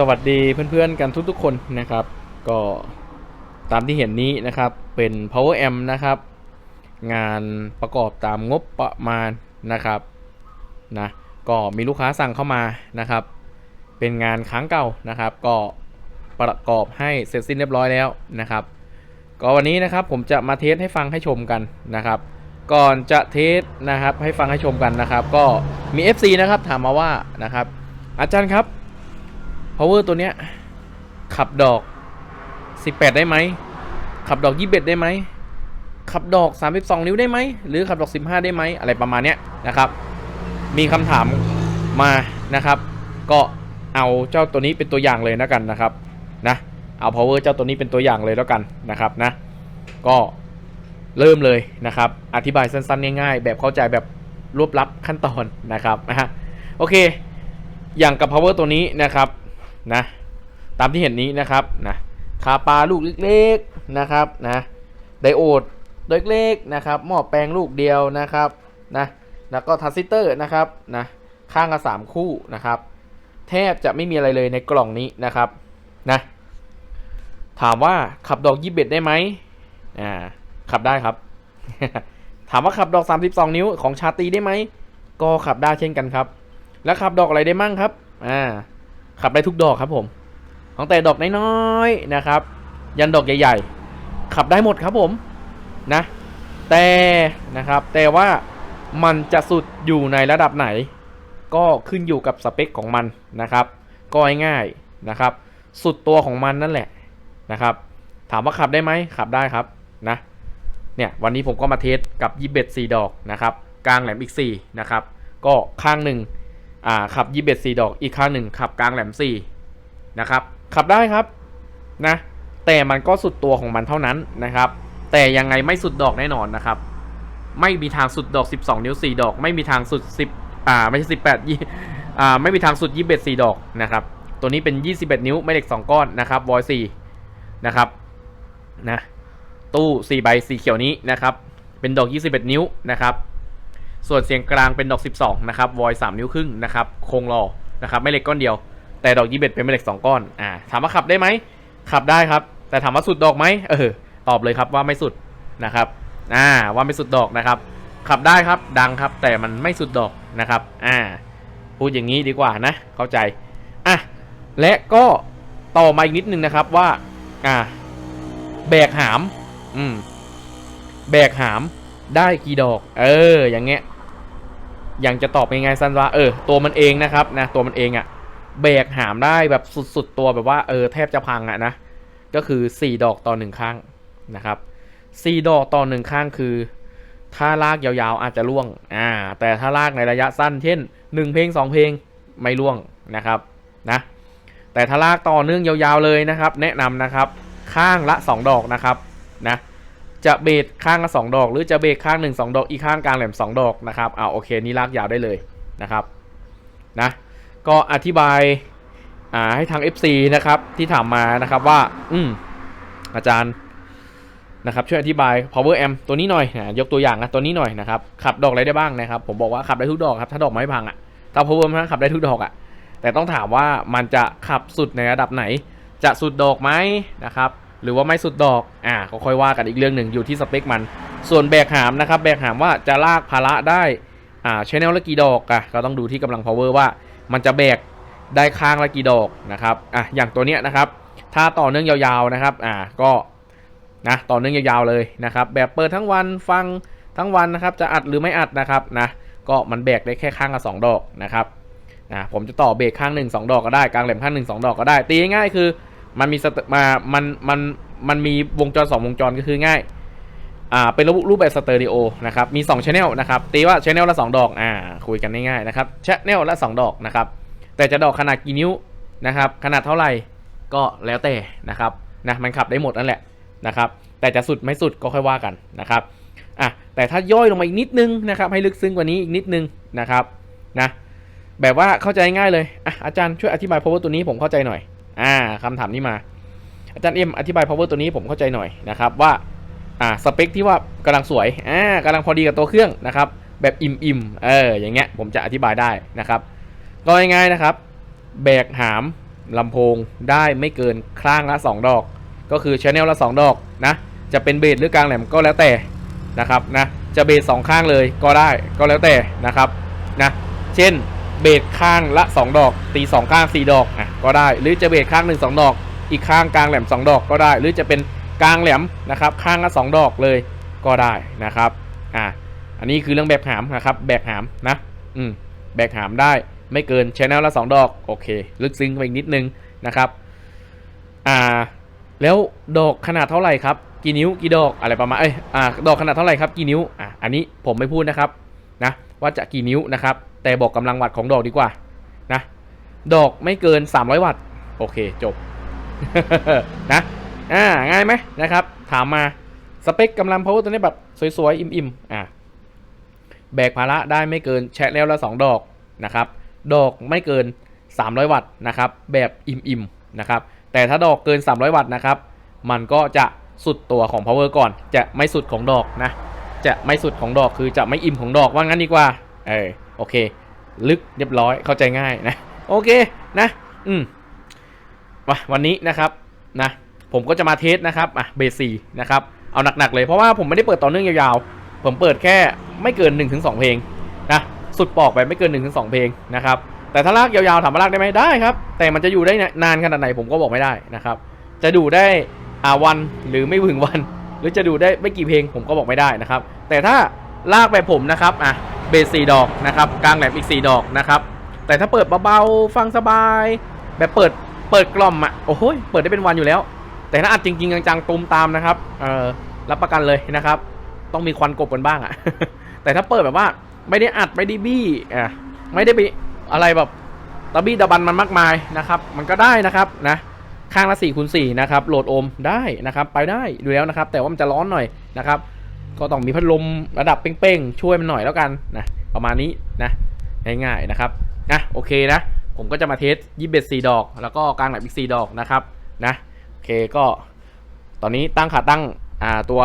สวัสดีเพื่อนๆกันทุกๆคนนะครับ ก็ตามที่เห็นนี้นะครับเป็น power amp นะครับ งานประกอบตามงบประมาณนะครับนะก็มีลูกค้าสั่งเข้ามานะครับ เป็นงานค้างเก่านะครับ ก็ประกอบให้เสร็จสิ้นเรียบร้อยแล้วนะครับ ก็วันนี้นะครับผมจะมาเทสให้ฟังให้ชมกันนะครับ ก่อนจะเทสนะครับให้ฟังให้ชมกันนะครับ ก็มี FC นะครับถามมาว่านะครับ อาจารย์ครับ power ตัวเนี้ย ขับดอก 18 ได้ไหม ขับดอก 21 ได้ไหม ขับดอก 32 นิ้วได้ไหม หรือขับดอก 15 ได้ไหม อะไรประมาณเนี้ยนะครับ มีคำถามมานะครับ ก็เอาเจ้าตัวนี้เป็นตัวอย่างเลยนะกันนะครับ นะ เอา power เจ้าตัวนี้เป็นตัวอย่างเลยแล้วกันนะครับนะ ก็เริ่มเลยนะครับ อธิบายสั้นๆ ง่ายๆ แบบเข้าใจแบบรวบลัดขั้นตอนนะครับนะฮะ โอเค อย่างกับ power ตัวนี้นะครับ นะตามที่เห็นนี้นะครับนะคาปาลูกเล็กๆนะครับนะไดโอดเล็กๆนะครับหม้อแปลงลูกเดียวนะครับนะแล้วก็ทรานซิสเตอร์นะครับนะข้างละสามคู่นะครับ แทบจะไม่มีอะไรเลยในกล่องนี้นะครับนะถามว่าขับดอกยี่สิบเอ็ดได้ไหมอ่าขับได้ครับ ถามว่าขับดอก 32 นิ้วของชาตีได้ไหมก็ขับได้เช่นกันครับ แล้วขับดอกอะไรได้มั่งครับอ่า ขับได้ทุกดอกครับผมตั้งแต่ดอกน้อยๆนะครับ ยันดอกใหญ่ ๆ ขับได้หมดครับผมนะแต่นะครับแต่ว่ามันจะสุดอยู่ในระดับไหน ก็ขึ้นอยู่กับสเปคของมันนะครับ ก็ง่ายๆนะครับ สุดตัวของมันนั่นแหละนะครับ ถามว่าขับได้ไหมขับได้ครับนะเนี่ยวันนี้ผมก็มาเทสกับยีเบ็ด4ดอกนะครับกลางแหลมอีก 4 นะครับ ก็ข้างหนึ่ง อ่าขับยี่เบ็ดสี่ดอกอีกข้างหนึ่งขับกลางแหลมสี่นะครับ ขับได้ครับนะ แต่มันก็สุดตัวของมันเท่านั้นนะครับ แต่ยังไงไม่สุดดอกแน่นอนนะครับ ไม่มีทางสุดดอก 12 นิ้ว 4 ดอก ไม่มีทางสุด 10 อ่าไม่ใช่ 18ยี่อ่าไม่มีทางสุด21 4 ดอกนะครับ ตัวนี้เป็น 21 นิ้วไม่เหล็ก 2 ก้อนนะครับวอย4นะครับนะตู้4ใบสีเขียวนี้นะครับ เป็นดอก 21 นิ้วนะครับ ส่วนเสียงกลางเป็นดอก 12 นะครับวอย3นิ้วครึ่งนะครับโครงรอนะครับไม่เหล็กก้อนเดียว แต่ดอกยี่เบ็ดเป็นไม่เหล็ก2ก้อนอ่าถามว่าขับได้ไหมขับได้ครับ แต่ถามว่าสุดดอกไหมเออตอบเลยครับว่าไม่สุดนะครับอ่าว่าไม่สุดดอกนะครับ ขับได้ครับดังครับ แต่มันไม่สุดดอกนะครับอ่าพูดอย่างนี้ดีกว่านะ เข้าใจอะและก็ต่อมาอีกนิดนึงนะครับว่าอ่าแบกหามอืมแบกหาม ได้กี่ดอก เออ อย่างเงี้ย อย่างจะตอบยังไงสั้นว่า เออ ตัวมันเองนะครับนะ ตัวมันเองอะแบกหามได้แบบสุดๆตัวแบบว่า เออ แทบจะพังอะนะ ก็คือ 4 ดอกต่อหนึ่งข้างนะครับ4ดอกต่อหนึ่งข้างคือ ถ้าลากยาวๆอาจจะล่วง อ่า แต่ถ้าลากในระยะสั้น เช่น 1 เพลง 2 เพลงไม่ล่วงนะครับนะ แต่ถ้าลากต่อเนื่องยาวๆเลยนะครับ แนะนำนะครับ ข้างละ 2 ดอกนะครับนะ จะเบสข้างละสองดอก หรือจะเบสข้างหนึ่งสองดอกอีกข้างกลางแหลมสองดอกนะครับอ่าโอเคนี่ลากยาวได้เลยนะครับนะก็อธิบายอ่าให้ทาง FC นะครับที่ถามมานะครับว่าอืมอาจารย์นะครับช่วยอธิบาย power amp ตัวนี้หน่อยนะยกตัวอย่างนะตัวนี้หน่อยนะครับขับดอกอะไรได้บ้างนะครับ ผมบอกว่าขับได้ทุกดอกครับถ้าดอกไม่พังอะ่ะถ้า power amp ขับได้ทุกดอกอะ่ะแต่ต้องถามว่ามันจะขับสุดในระดับไหน จะสุดดอกไหมนะครับ หรือว่าไม่สุดดอกอ่าก็ค่อยว่ากันอีกเรื่องหนึ่งอยู่ที่สเปคมัน ส่วนแบกหามนะครับแบกหามว่าจะลากภาระได้อ่าชแนลละกี่ดอกอะก็ต้องดูที่กำลัง power ว่า มันจะแบกได้ข้างละกี่ดอกนะครับอะอย่างตัวเนี้ยนะครับ ถ้าต่อเนื่องยาวๆนะครับอ่าก็นะต่อเนื่องยาวๆเลยนะครับแบบเปิดทั้งวันฟังทั้งวันนะครับจะอัดหรือไม่อัดนะครับนะก็มันแบกได้แค่ข้างละสองดอกนะครับนะผมจะต่อเบรกข้างหนึ่งสองดอกก็ได้กลางแหลมข้างหนึ่งสองดอกก็ได้ตีง่ายคือ มันมีสเตมามันมันมันมีวงจร 2 วงจรก็คือง่าย อ่า เป็นรูปรูปแบบสเตอริโอนะครับ มี2 channel นะครับ ตีว่า channel ละ 2 ดอก อ่า คุยกันง่ายๆนะครับ channel ละ 2 ดอกนะครับ แต่จะดอกขนาดกี่นิ้วนะครับ ขนาดเท่าไหร่ก็แล้วแต่นะครับ นะ มันขับได้หมดนั่นแหละนะครับ แต่จะสุดไม่สุดก็ค่อยว่ากันนะครับ อะ แต่ถ้าย่อยลงมาอีกนิดนึงนะครับ ให้ลึกซึ้งกว่านี้อีกนิดนึงนะครับ นะ แบบว่าเข้าใจง่ายเลย อะ อาจารย์ช่วยอธิบาย power ตัวนี้ผมเข้าใจหน่อย อ่าคำถามนี้มา อาจารย์เอ็มอธิบาย power ตัวนี้ผมเข้าใจหน่อยนะครับว่าอ่าสเปคที่ว่ากำลังสวยอ่ากำลังพอดีกับตัวเครื่องนะครับแบบอิ่มอิ่มๆเอออย่างเงี้ยผมจะอธิบายได้นะครับก็ง่ายๆนะครับ แบกหามลำโพงได้ไม่เกินข้างละ 2 ดอก ก็คือชแนลละ 2 ดอกนะจะเป็นเบสหรือกลางแหลมก็แล้วแต่นะครับนะจะเบสสองข้างเลยก็ได้ก็แล้วแต่นะครับนะเช่น เบสข้างละ 2 ดอก ตี 2 ข้าง 4 ดอกอะก็ได้ หรือจะเบสข้าง 1 2 ดอก อีกข้างกลางแหลม 2 ดอกก็ได้ หรือจะเป็นกลางแหลมนะครับ ข้างละ 2 ดอกเลยก็ได้นะครับอะอันนี้คือเรื่องแบกหามนะครับ แบกหามนะ อืมแบกหามได้ไม่เกินชแนลละ 2 ดอกโอเค ลึกซึ้งไปอีกนิดนึงนะครับอ่าแล้วดอกขนาดเท่าไหร่ครับกี่นิ้วกี่ดอกอะไรประมาณเอ้ยอ่าดอกขนาดเท่าไหร่ครับกี่นิ้วอะอันนี้ผมไม่พูดนะครับนะว่าจะกี่นิ้วนะครับ แต่บอกกำลังวัตต์ของดอกดีกว่านะ ดอกไม่เกิน 300 วัตต์ โอเคจบนะอ่าง่ายไหมนะครับ ถามมาสเปคกำลัง power ตัวนี้แบบสวยๆ อิ่มๆอ่าแบกภาระได้ไม่เกินแชะแล้วละ2ดอกนะครับ ดอกไม่เกิน 300 วัตต์นะครับ แบบอิ่มๆนะครับ แต่ถ้าดอกเกิน 300 วัตต์นะครับ มันก็จะสุดตัวของ power ก่อน จะไม่สุดของดอกนะ จะไม่สุดของดอกคือจะไม่อิ่มของดอกว่างั้นดีกว่า เออ โอเค ลึกเรียบร้อยเข้าใจง่ายนะ โอเคนะ อืมมาวันนี้นะครับนะผมก็จะมาเทสนะครับอะเบสีนะครับเอาหนักๆเลยเพราะว่าผมไม่ได้เปิดต่อเนื่องยาวๆ ผมเปิดแค่ไม่เกิน 1-2 เพลงนะสุดปอกไปไม่เกิน 1-2 เพลงนะครับแต่ถ้าลากยาวๆถามว่าลากได้ไหมได้ครับ แต่มันจะอยู่ได้นานขนาดไหนผมก็บอกไม่ได้นะครับ จะดูได้อ่าวันหรือไม่ถึงวัน หรือจะดูได้ไม่กี่เพลงผมก็บอกไม่ได้นะครับ แต่ถ้า ลากแบบผมนะครับอะเบสสี่ดอกนะครับกลางแหลมอีก 4 ดอกนะครับแต่ถ้าเปิดเบาๆฟังสบาย แบบเปิดเปิดกล่อมอะโอ้โหเปิดได้เป็นวันอยู่แล้ว แต่ถ้าอัดจริงๆจังๆตูมตามนะครับเออรับประกันเลยนะครับ ต้องมีควันกบกันบ้างอะแต่ถ้าเปิดแบบว่าไม่ได้อัดไม่ได้บี้อะไม่ได้ไปอะไรแบบตะบี้ตะบันมันมากมายนะครับมันก็ได้นะครับนะข้างละ4คูณ4นะครับโหลดโอห์มได้นะครับไปได้ดูแล้วนะครับ แต่ว่ามันจะร้อนหน่อยนะครับ ก็ต้องมีพัดลมระดับเป้งๆ ช่วยมันหน่อยแล้วกันนะประมาณนี้นะง่ายๆนะครับนะโอเคนะผมก็จะมาเทสยี่สิบเอ็ดสี่ดอก แล้วก็กลางแหลมอีกสี่ดอกนะครับนะโอเคก็ ตอนนี้ตั้งขาตั้งอ่าตัว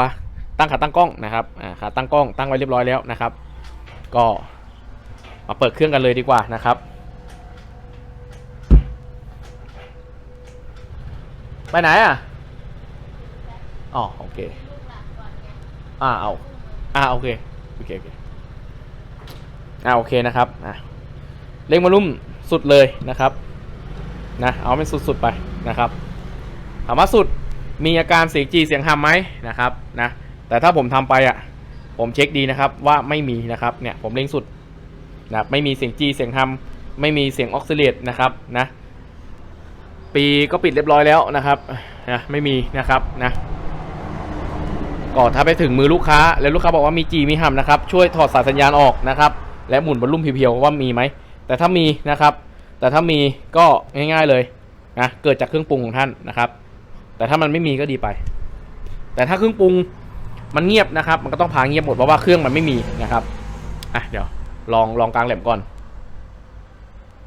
ตั้งขาตั้งกล้องนะครับอ่าขาตั้งกล้องตั้งไว้เรียบร้อยแล้วนะครับ ก็มาเปิดเครื่องกันเลยดีกว่านะครับไปไหนอะ อ๋อ โอเค อ่าเอาอ่าโอเคโอเคโอเคอ่าโอเคนะครับอะเร่งวอลลุ่มสุดเลยนะครับนะเอาเป็นสุดๆไปนะครับถามว่าสุดมีอาการเสียงจีเสียงฮัมไหมนะครับนะแต่ถ้าผมทำไปอะผมเช็คดีนะครับว่าไม่มีนะครับเนี่ยผมเร่งสุดนะไม่มีเสียงจีเสียงฮัมไม่มีเสียงออกซิเลตนะครับนะปีก็ปิดเรียบร้อยแล้วนะครับนะไม่มีนะครับนะ ก่อนถ้าไปถึงมือลูกค้า แล้วลูกค้าบอกว่ามีจีมีหัมนะครับช่วยถอดสายสัญญาณออกนะครับและหมุนบอลลุ่มเพียวๆว่ามีไหมแต่ถ้ามีนะครับ แต่ถ้ามีก็ง่ายๆเลยนะเกิดจากเครื่องปรุงของท่านนะครับ แต่ถ้ามันไม่มีก็ดีไป แต่ถ้าเครื่องปรุงมันเงียบนะครับ มันก็ต้องพาเงียบหมดเพราะว่าเครื่องมันไม่มีนะครับอะเดี๋ยวลองลองกลางแหลมก่อน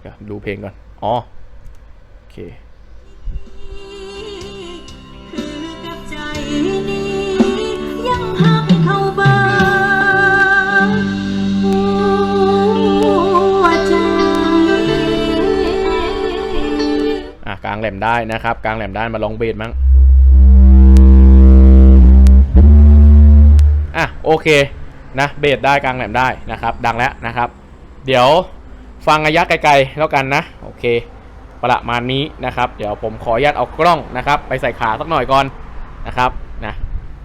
เดี๋ยวดูเพลงก่อนอ๋อโอเค กลางแหลมได้นะครับ กลางแหลมได้มาลองเบสมั้งอะโอเคนะเบสได้กลางแหลมได้นะครับ ดังแล้วนะครับ เดี๋ยวฟังระยะไกลๆแล้วกันนะโอเค ประมาณนี้นะครับ เดี๋ยวผมขออนุญาตเอากล้องนะครับ ไปใส่ขาสักหน่อยก่อนนะครับนะ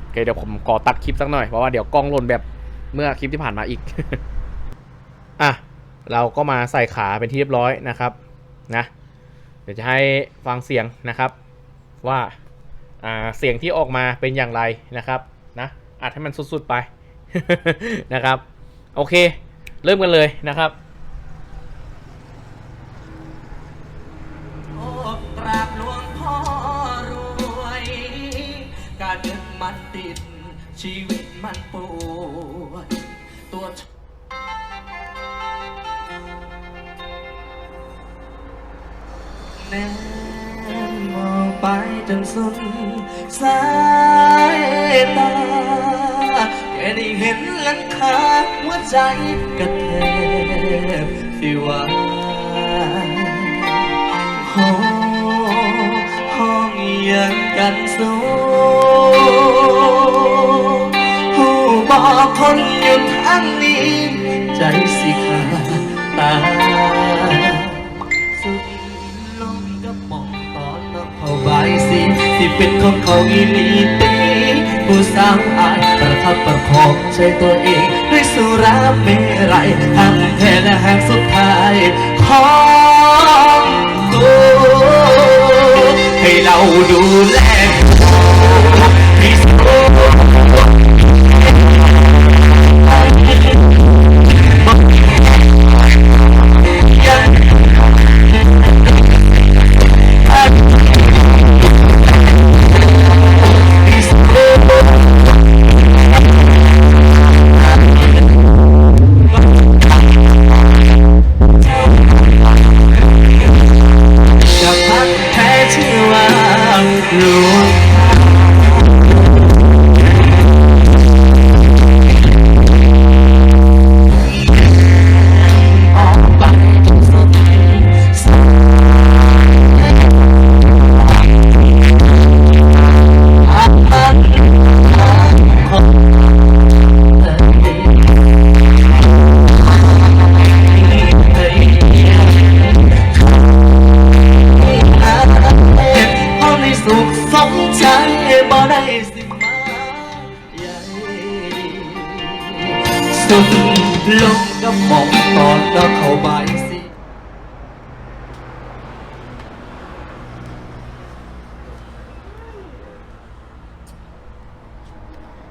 โอเคเดี๋ยวผมขอตัดคลิปสักหน่อยเพราะว่าเดี๋ยวกล้องหล่นแบบเมื่อคลิปที่ผ่านมาอีกอะเราก็มาใส่ขาเป็นที่เรียบร้อยนะครับนะ เดี๋ยวจะให้ฟังเสียงนะครับว่าาเสียงที่ออกมาเป็นอย่างไรนะครับนะอัดให้มันสุดๆไปนะครับ โอเค เริ่มกันเลยนะครับชีวิตมันปวดตัว แน่มองไปจนสุดสายตา แค่ได้เห็นหลังคาหัวใจกระแทกที่ว่าห้องห้องยังกันสู้ผู้บอกคนอยู่ทางนี้ ใจสิขาดตา เป็นของเขาอีลีตีผู้สาวอายประคับประคองใจตัวเองด้วยสุราเมรัยทำแท้และหางสุดท้ายของตัวให้เราดูแลให้สู้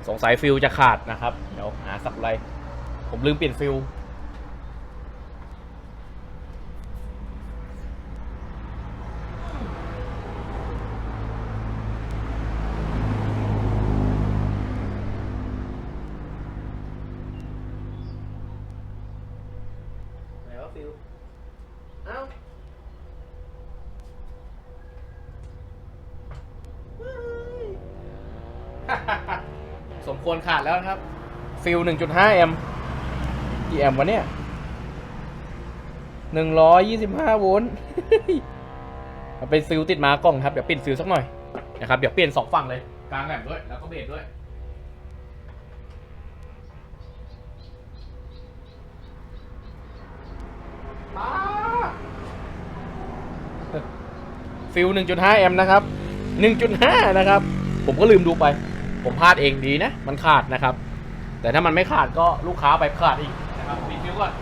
สงสัยฟิลจะขาดนะครับ เดี๋ยวหาสักไร ผมลืมเปลี่ยนฟิล ไหนวะฟิลเอ้า สมควรขาดแล้วนะครับ ฟิล1.5แอมป์กี่แอมป์วะเนี่ย125โวลต์มันเป็นฟิลติดมากล้องครับ เดี๋ยวเปลี่ยนฟิลสักหน่อยนะครับ เดี๋ยวเปลี่ยนสองฝั่งเลย กลางแหลมด้วย แล้วก็เบสด้วย ฟิล1.5แอมป์นะครับ1.5นะครับ ผมก็ลืมดูไป ผมพลาดเองดีนะ มันขาดนะครับ แต่ถ้ามันไม่ขาดก็ลูกค้าไปขาดอีกนะครับปิดฟิวก่อน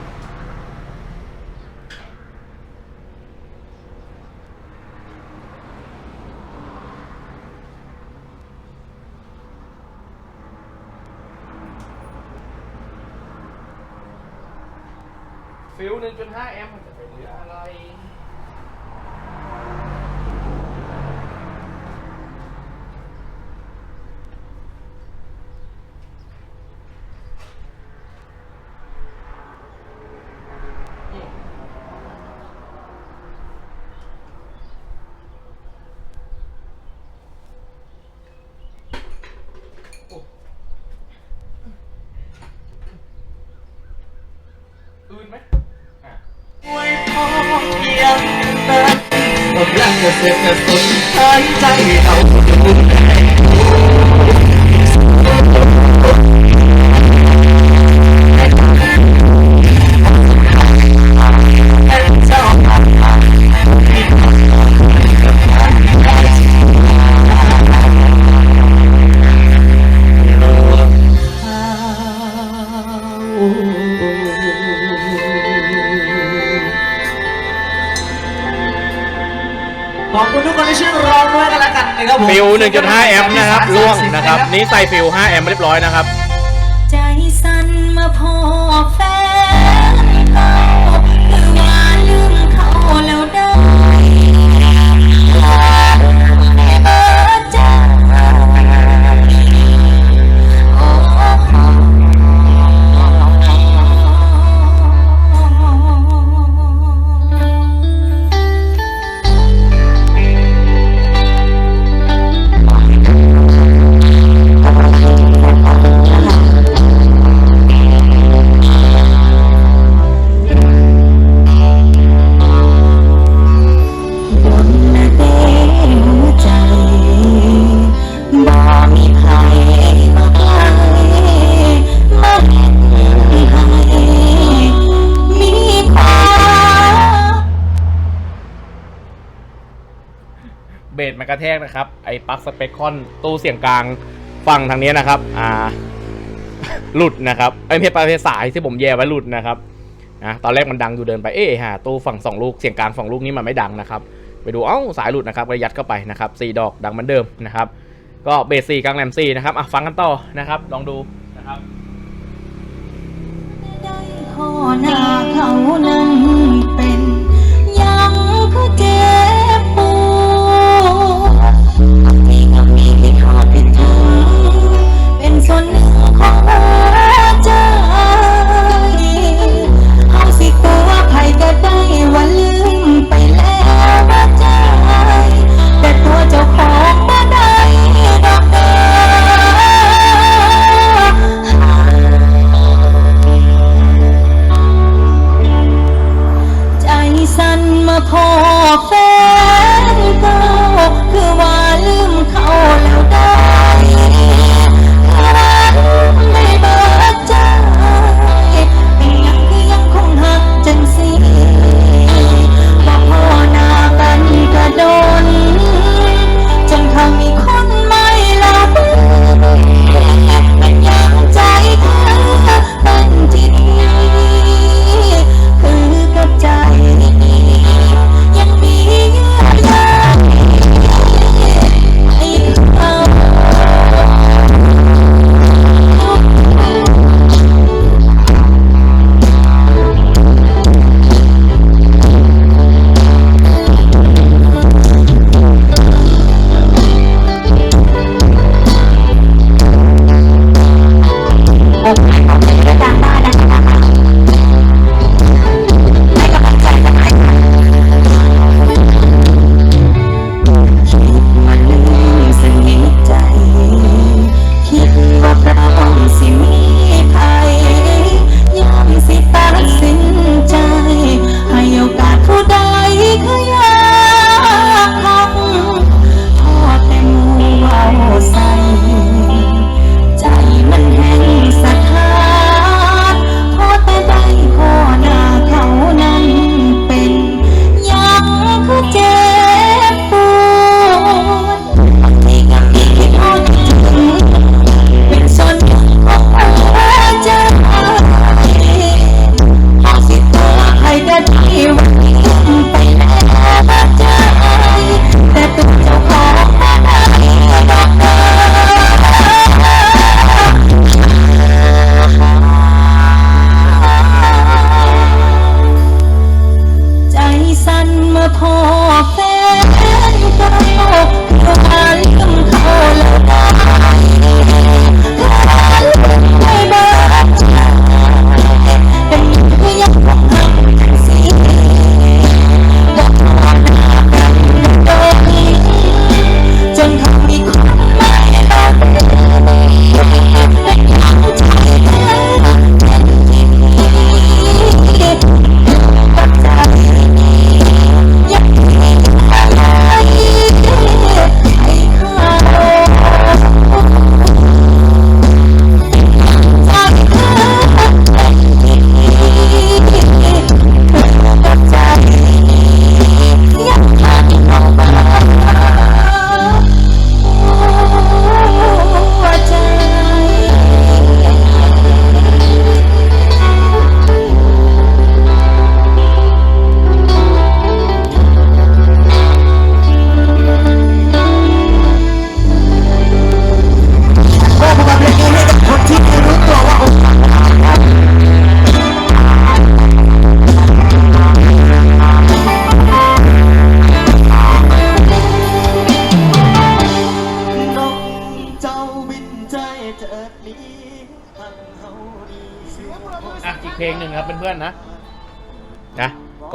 ฟิว1.5 แอมป์มันจะเป็นเรื่องอะไร อื่นไหมอะ ไว้พอยังนั้น หมดแรงจะเสียกระสุนหายใจเอาอยู่ ครับผมฟิว1.5 แอมป์นะครับล่วงนะครับ นี่ใส่ฟิว5แอมป์เรียบร้อยนะครับ ใจสั่นเมื่อพ่อแฟน กระแทกนะครับ ไอ้ปลั๊กสเปคคอนตู้เสียงกลางฝั่งทางนี้นะครับ อ่า หลุดนะครับไอ้ยไม่ใช่ปลั๊กสายที่ผมแย่ไว้หลุดนะครับนะตอนแรกมันดังอยู่เดินไปเอ๊ะหาตู้ฝั่งสองลูกเสียงกลางสองลูกนี้มันไม่ดังนะครับ ไปดูเอ้าสายหลุดนะครับก็ยัดเข้าไปนะครับสี่ดอกดังเหมือนเดิมนะครับ ก็เบสสี่กลางแรมสี่นะครับอะฟังกันต่อนะครับ ลองดูนะครับ ได้ข้อหน้าเขานั้น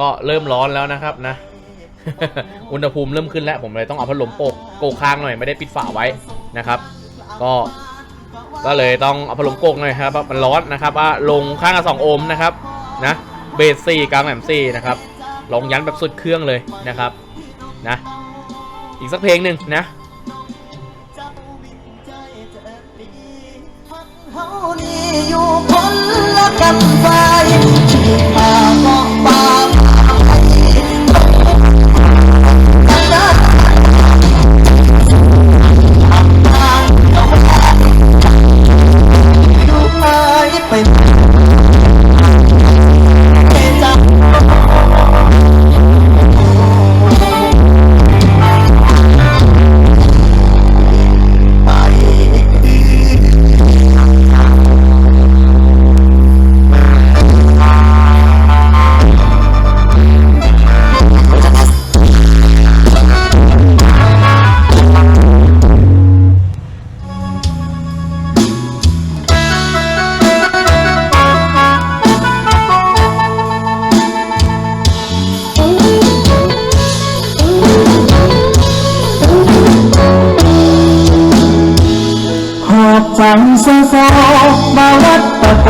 ก็เริ่มร้อนแล้วนะครับนะ อุณหภูมิเริ่มขึ้นแล้ว ผมเลยต้องเอาพัดลมโปกโกกค้างหน่อยไม่ได้ปิดฝาไว้นะครับ ก็ก็เลยต้องเอาพัดลมโกกหน่อยครับเพราะมันร้อนนะครับว่าลงข้างละสองโอห์มนะครับนะเบสสี่กลางแหลมสี่นะครับลงยันแบบสุดเครื่องเลยนะครับนะอีกสักเพลงหนึ่งนะเฮานี่อยู่คนละกันไป ที่ม ฟังโซโซมาวัดตะโก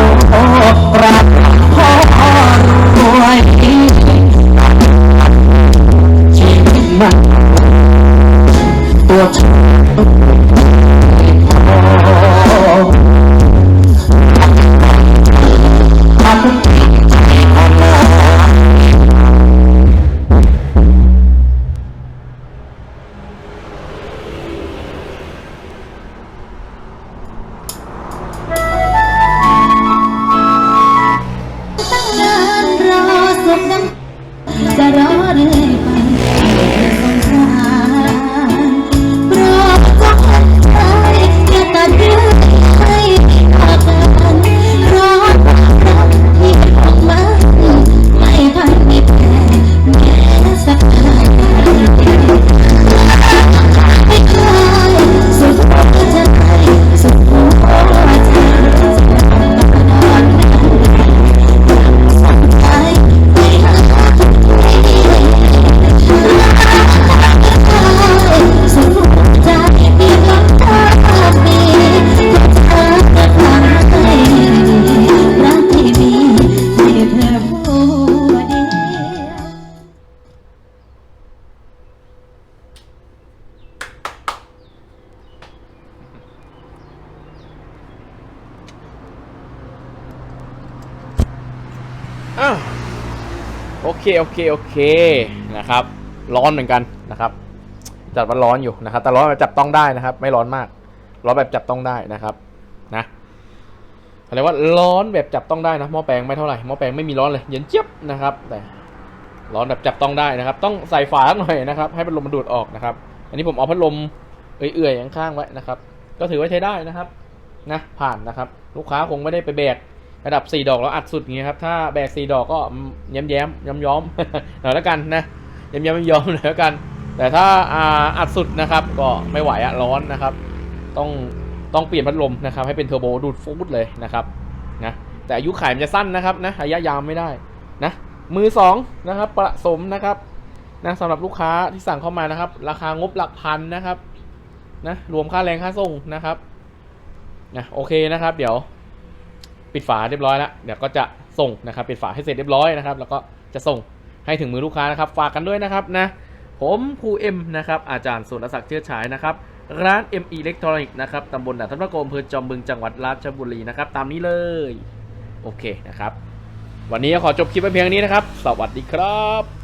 อ้าวโอเคโอเคโอเคนะครับ ร้อนเหมือนกันนะครับ จัดว่าร้อนอยู่นะครับ แต่ร้อนแบบจับต้องได้นะครับ ไม่ร้อนมาก ร้อนแบบจับต้องได้นะครับนะอะไรว่าร้อนแบบจับต้องได้นะหม้อแปลงไม่เท่าไหร่หม้อแปลงไม่มีร้อนเลยเย็นเจี๊ยบนะครับ แต่ร้อนแบบจับต้องได้นะครับ ต้องใส่ฝาหน่อยนะครับ ให้พัดลมมันดูดออกนะครับ อันนี้ผมเอาพัดลมเอื่อยๆข้างๆไว้นะครับ ก็ถือว่าใช้ได้นะครับนะผ่านนะครับ ลูกค้าคงไม่ได้ไปแบก ระดับ 4 ดอกแล้วอัดสุดอย่างเงี้ยครับ ถ้าแบก 4 ดอกก็แย้มแย้มย้อมย้อมหน่อยแล้วกันนะแย้มแย้มย้อมหน่อยแล้วกัน แต่ถ้าอาอัดสุดนะครับก็ไม่ไหวอะร้อนนะครับ ต้องต้องเปลี่ยนพัดลมนะครับ ให้เป็นเทอร์โบดูดฟูดเลยนะครับนะแต่อายุขายมันจะสั้นนะครับนะระยะยาวไม่ได้นะมือสองนะครับผสมนะครับนะสำหรับลูกค้าที่สั่งเข้ามานะครับ ราคางบหลักพันนะครับนะรวมค่าแรงค่าส่งนะครับนะโอเคนะครับ เดี๋ยว ปิดฝาเรียบร้อยแล้วเดี๋ยวก็จะส่งนะครับปิดฝาให้เสร็จเรียบร้อยนะครับ แล้วก็จะส่งให้ถึงมือลูกค้านะครับ ฝากกันด้วยนะครับนะผมภูเอ็มนะครับอาจารย์สุรศักดิ์เชื้อฉายนะครับร้าน M Electronic นะครับตำบลด่านทับพระโกมอำเภอจอมบึงจังหวัดราชบุรีนะครับตามนี้เลยโอเคนะครับ วันนี้ขอจบคลิปไว้เพียงนี้นะครับ สวัสดีครับ